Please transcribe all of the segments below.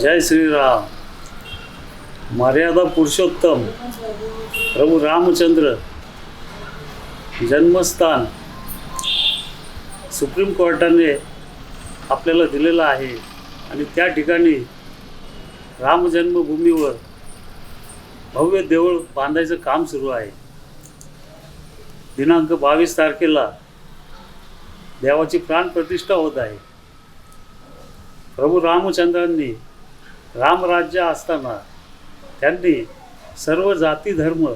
जय श्रीराम. मर्यादा पुरुषोत्तम. प्रभू रामचंद्र. जन्मस्थान. सुप्रीम कोर्टाने आपल्याला दिलेलं आहे. आणि त्या ठिकाणी रामजन्मभूमीवर भव्य देऊळ बांधायचं काम सुरू आहे. दिनांक बावीस तारखेला देवाची प्राणप्रतिष्ठा होत आहे. प्रभू रामचंद्रांनी रामराज्य असताना त्यांनी सर्व जाती धर्म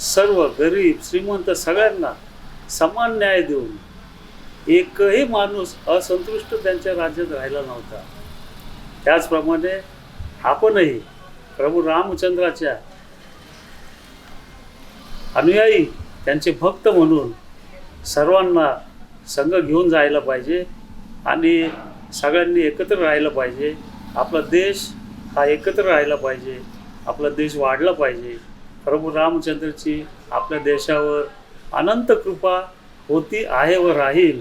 सर्व गरीब श्रीमंत सगळ्यांना समान न्याय देऊन एकही माणूस असंतुष्ट त्यांच्या राज्यात राहिला नव्हता. त्याचप्रमाणे आपणही प्रभू रामचंद्राच्या अनुयायी त्यांचे भक्त म्हणून सर्वांना संघ घेऊन जायला पाहिजे आणि सगळ्यांनी एकत्र राहिलं पाहिजे. आपला देश हा एकत्र राहिला पाहिजे आपला देश वाढला पाहिजे. प्रभू रामचंद्रची आपल्या देशावर अनंत कृपा होती आहे व राहील.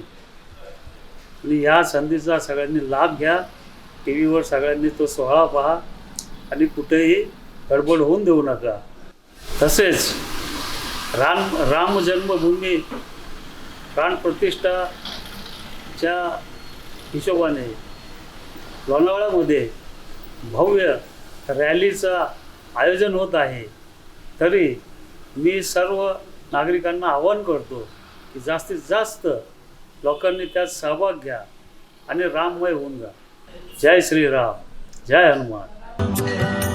आणि या संधीचा सगळ्यांनी लाभ घ्या. टी व्हीवर सगळ्यांनी तो सोहळा पहा आणि कुठेही गडबड होऊन देऊ नका. तसेच राम राम जन्मभूमी प्राणप्रतिष्ठाच्या हिशोबाने लोणावळ्यामध्ये भव्य रॅलीचं आयोजन होत आहे. तरी मी सर्व नागरिकांना आवाहन करतो की जास्तीत जास्त लोकांनी त्यात सहभाग घ्या आणि राममय होऊन जा. जय श्रीराम. जय हनुमान.